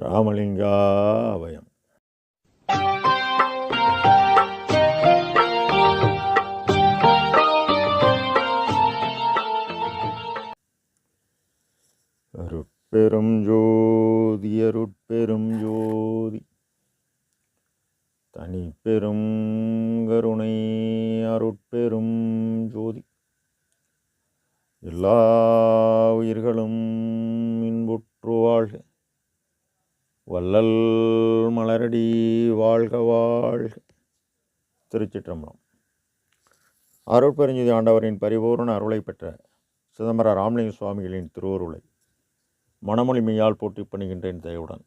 ராமலிங்காவயம் அருட்பெரும் ஜோதி அருட்பெரும் ஜோதி. தனிப்பெரும் கருணை அருட்பெரும் ஜோதி. எல்லா உயிர்களும் இன்புற்று வாழ்க வள்ளல் மலரடி வாழ்க வாழ்க. திருச்சிற்றம்பலம். அருட்பெருஞ்சுதி ஆண்டவரின் பரிபூர்ண அருளை பெற்ற சிதம்பர ராமலிங்க சுவாமிகளின் திருவருளை மனமொழிமையால் போட்டி பண்ணுகின்றேன் தயவுடன்.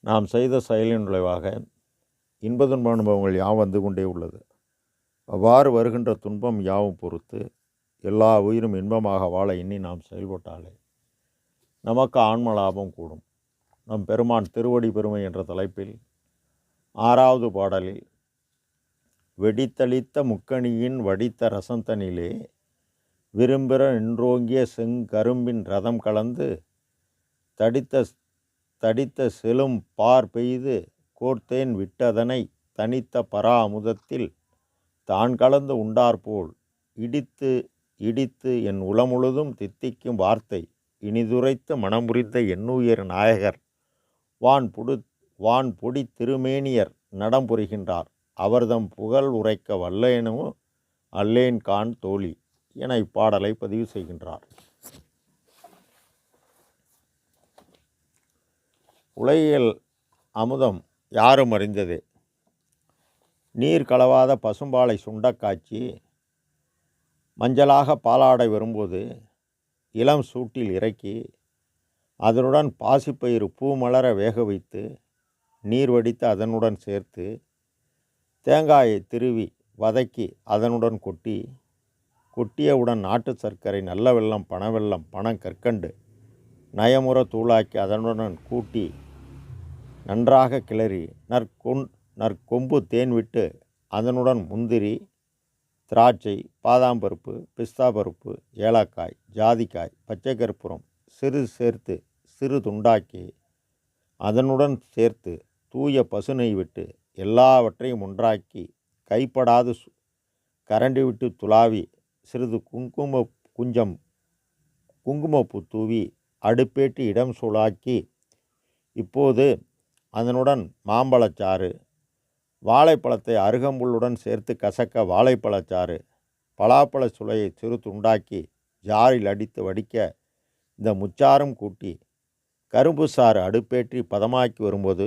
நாம் செய்த செயலின் விளைவாக இன்பதுன்ப அனுபவங்கள் யாவும் வந்து கொண்டே உள்ளது. அவ்வாறு வருகின்ற துன்பம் யாவும் பொறுத்து எல்லா உயிரும் இன்பமாக வாழ எண்ணி நாம் செயல்பட்டாலே நமக்கு ஆன்ம லாபம் கூடும். நம் பெருமான் திருவடி பெருமை என்ற தலைப்பில் ஆறாவது பாடலில் வெடித்தளித்த முக்கணியின் வடித்த ரசந்தனிலே விரும்புற நின்றோங்கிய செங்கரும்பின் ரதம் கலந்து தடித்த தடித்த செலும் பார் பெய்து கோர்த்தேன் விட்டதனை தனித்த பரா அமுதத்தில் தான் கலந்து உண்டார்போல் இடித்து இடித்து என் உளமுழுதும் தித்திக்கும் வார்த்தை இனிதுரைத்து மனமுறிந்த எண்ணுயிர் நாயகர் வான் புடு வான் பொடி திருமேனியர் நடம் புரிகின்றார். அவர்தம் புகழ் உரைக்க வல்லேனும் அல்லேன் கான் தோழி என இப்பாடலை பதிவு செய்கின்றார். உலகியல் அமுதம் யாரும் அறிந்தது? நீர் கலவாத பசும்பாலை சுண்டக்காய்ச்சி மஞ்சளாக பாலாடை வரும்போது இளம் சூட்டில் இறக்கி அதனுடன் பாசிப்பயிறு பூ மலர வேக வைத்து நீர் வடித்து அதனுடன் சேர்த்து தேங்காயை திருவி வதக்கி அதனுடன் கொட்டி கொட்டியவுடன் நாட்டு சர்க்கரை நல்ல வெல்லம் பனவெல்லம் பணம் கற்கண்டு நயமுற தூளாக்கி அதனுடன் கூட்டி நன்றாக கிளறி நற்கொன் நற்கொம்பு தேன் விட்டு அதனுடன் முந்திரி திராட்சை பாதாம் பருப்பு பிஸ்தா பருப்பு ஏலக்காய் ஜாதிக்காய் பச்சை கற்பூரம் சிறு சேர்த்து சிறு துண்டாக்கி அதனுடன் சேர்த்து தூய பசுனை விட்டு எல்லாவற்றையும் ஒன்றாக்கி கைப்படாது சு- கரண்டி விட்டு துளாவி சிறிது குங்கும குஞ்சம் குங்குமப்பூ தூவி அடுப்பேட்டு இடம் சூளாக்கி இப்போது அதனுடன் மாம்பழச்சாறு வாழைப்பழத்தை அருகம்புல்லுடன் சேர்த்து கசக்க வாழைப்பழச்சாறு பலாப்பழ சுளையை சிறு துண்டாக்கி ஜாரில் அடித்து வடிக்க இந்த முச்சாரும் கூட்டி கரும்பு சாறு அடுப்பேற்றி பதமாக்கி வரும்போது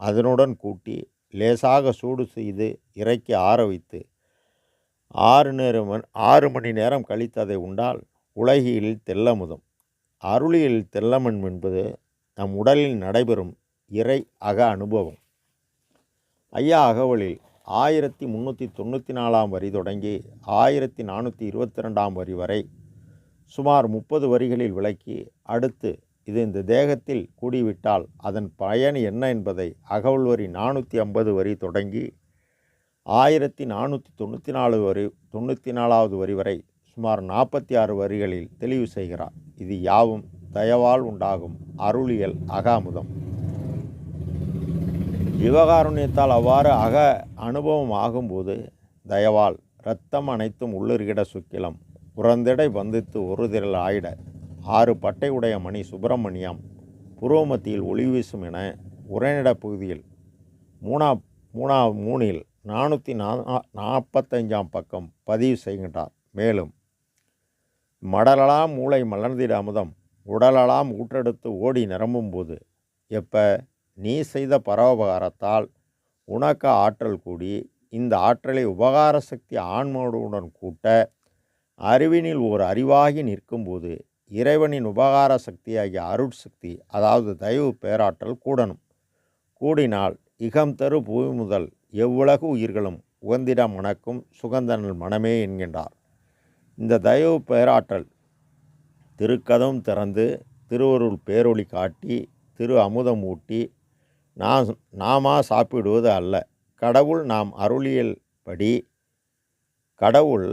அதனுடன் கூட்டி லேசாக சூடு செய்து இறக்கி ஆற வைத்து ஆறு நேரம் ஆறு மணி நேரம் கழித்து அதை உண்டால் உலகியில் தெல்லமுதம் அருளியில் தெல்லமன் என்பது நம் உடலில் நடைபெறும் இறை அக அனுபவம். ஐயா அகவலில் ஆயிரத்தி முந்நூற்றி தொண்ணூற்றி நாலாம் வரி தொடங்கி ஆயிரத்தி நானூற்றி இருபத்தி ரெண்டாம் வரி வரை சுமார் முப்பது வரிகளில் விளக்கி அடுத்து இது இந்த தேகத்தில் கூடிவிட்டால் அதன் பயன் என்ன என்பதை அகவல் வரி நானூற்றி ஐம்பது வரி தொடங்கி ஆயிரத்தி நானூற்றி தொண்ணூற்றி நாலு வரி தொண்ணூற்றி நாலாவது வரி வரை சுமார் நாற்பத்தி ஆறு வரிகளில் தெளிவு செய்கிறார். இது யாவும் தயவால் உண்டாகும் அருளியல் அகாமுதம். ஜீவகாருண்யத்தால் அவ்வாறு அக அனுபவம் ஆகும்போது தயவால் இரத்தம் அனைத்தும் உள்ளிருகிட சுக்கிலம். உறந்திடை வந்தித்து ஒரு திரள் ஆயிட ஆறு பட்டை உடைய மணி சுப்பிரமணியம் புருவமத்தியில் ஒளி வீசும் என உரைநட பகுதியில் மூணா மூணா மூணில் நானூற்றி நா நாற்பத்தஞ்சாம் பக்கம் பதிவு செய்கின்றார். மேலும் மடலலாம் மூளை மலர்ந்திட அமுதம் உடலலாம் ஊற்றெடுத்து ஓடி நிரம்பும்போது எப்ப? நீ செய்த பரோபகாரத்தால் உனக்கு ஆற்றல் கூடி இந்த ஆற்றலை உபகார சக்தி ஆன்மோடுடன் கூட்ட அறிவினில் ஓர் அறிவாகி நிற்கும்போது இறைவனின் உபகார சக்தியாகிய அருட்சக்தி அதாவது தயவு பேராற்றல் கூடணும். கூடினால் இகம் தரு பூமி முதல் எவ்வுலகு உயிர்களும் உகந்திட மணக்கும் சுகந்தனல் மனமே என்கின்றார். இந்த தயவு பேராற்றல் திருக்கதம் திறந்து திருவருள் பேரொளி காட்டி திரு அமுதம் ஊட்டி நான் நாமா சாப்பிடுவது அல்ல. கடவுள் நாம் அருளியல் படி கடவுள்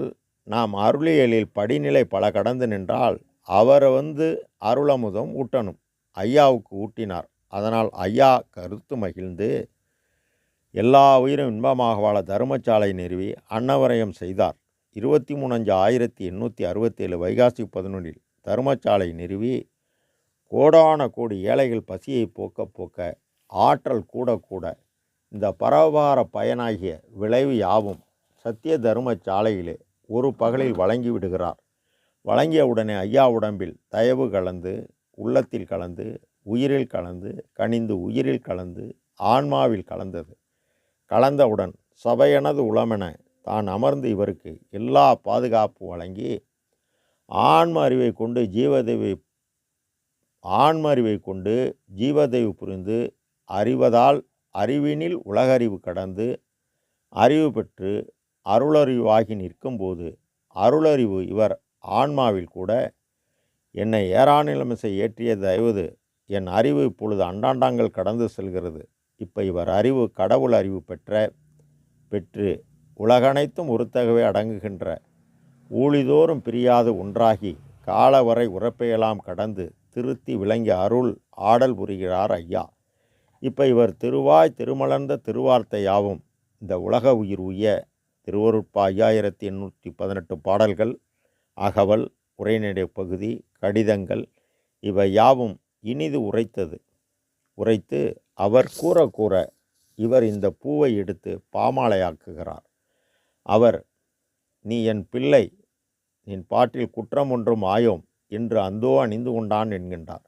நாம் அருளியலில் படிநிலை பல கடந்து நின்றால் அவரை வந்து அருளமுதம் ஊட்டணும். ஐயாவுக்கு ஊட்டினார். அதனால் ஐயா கருத்து மகிழ்ந்து எல்லா உயிரும் இன்பமாக வாழ தருமச்சாலை நிறுவி அன்னவரயம் செய்தார். இருபத்தி மூணு அஞ்சு ஆயிரத்தி எண்ணூற்றி அறுபத்தேழு வைகாசி பதினொன்றில் தருமச்சாலை நிறுவி கோடான கோடி ஏழைகள் பசியை போக்க போக்க ஆற்றல் கூட கூட இந்த பரவார பயனாகிய விளைவு யாவும் சத்திய தர்ம சாலையிலே ஒரு பகலில் வழங்கி விடுகிறார். வழங்கிய உடனே ஐயா உடம்பில் தயவு கலந்து உள்ளத்தில் கலந்து உயிரில் கலந்து கனிந்து உயிரில் கலந்து ஆன்மாவில் கலந்தது. கலந்தவுடன் சபையனது உளமென தான் அமர்ந்து இவருக்கு எல்லா பாதுகாப்பு வழங்கி ஆன்ம அறிவை கொண்டு ஜீவதேவை ஆன்ம அறிவை கொண்டு ஜீவதேவு புரிந்து அறிவதால் அறிவினில் உலகறிவு கடந்து அறிவு பெற்று அருளறிவாகி நிற்கும்போது அருளறிவு இவர் ஆன்மாவில் கூட என்னை ஏராணிலமிசை ஏற்றிய தயவுது. என் அறிவு இப்பொழுது அண்டாண்டாங்கள் கடந்து செல்கிறது. இப்போ இவர் அறிவு கடவுள் அறிவு பெற்ற பெற்று உலகனைத்தும் ஒருத்தகவே அடங்குகின்ற ஊழிதோறும் பிரியாது ஒன்றாகி காலவரை உறப்பையெல்லாம் கடந்து திருத்தி விளங்கிய அருள் ஆடல் புரிகிறார் ஐயா. இப்போ இவர் திருவாய் திருமலர்ந்த திருவார்த்தையாவும் இந்த உலக உயிர் உய திருவருட்பா ஐயாயிரத்தி எண்ணூற்றி பதினெட்டு பாடல்கள் அகவல் உரைநடை பகுதி கடிதங்கள் இவை யாவும் இனிது உரைத்தது. உரைத்து அவர் கூற கூற இவர் இந்த பூவை எடுத்து பாமாலையாக்குகிறார். அவர் நீ என் பிள்ளை என் பாட்டில் குற்றம் ஒன்றும் ஆயோம் என்று அந்தோ அணிந்து கொண்டான் என்கின்றார்.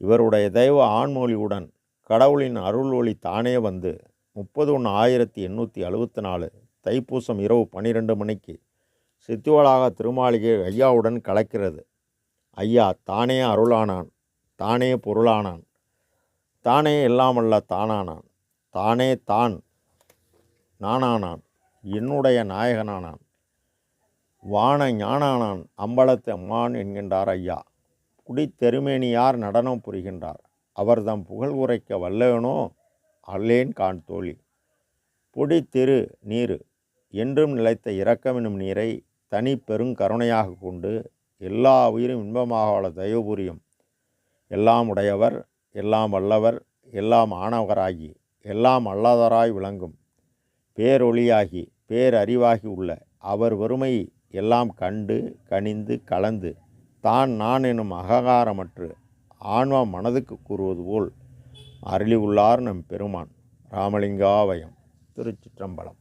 இவருடைய தெய்வ ஆண்மொழியுடன் கடவுளின் அருள் ஒளி தானே வந்து முப்பது ஒன்று ஆயிரத்தி எண்ணூற்றி அறுபத்தி நாலு தைப்பூசம் இரவு பன்னிரெண்டு மணிக்கு சித்துவளாக திருமாளிகை ஐயாவுடன் கலக்கிறது. ஐயா தானே அருளானான் தானே பொருளானான் தானே இல்லாமல்ல தானானான் தானே தான் நானானான் என்னுடைய நாயகனானான் வான ஞானானான் அம்பலத்து அம்மான் என்கின்றார் ஐயா. குடித்தெருமேனியார் நடனம் புரிகின்றார். அவர்தம் புகழ் உரைக்க வல்லவனோ அல்லேன் கான் தோழி பொடி திரு நீரு என்றும் நிலைத்த இரக்கமெனும் நீரை தனி பெருங்கருணையாக கொண்டு எல்லா உயிரும் இன்பமாக வாழ தயவு புரியும். எல்லாம் உடையவர் எல்லாம் வல்லவர் எல்லாம் ஆணவராகி எல்லாம் அல்லாதராய் விளங்கும். பேரொளியாகி பேரறிவாகி உள்ள அவர் வறுமை எல்லாம் கண்டு கனிந்து கலந்து தான் நான் எனும் அகங்காரமற்று ஆன்மா மனதுக்கு கூறுவது போல் அருளி உள்ளார் நம் பெருமான். ராமலிங்காவயம் திருச்சிற்றம்பலம்.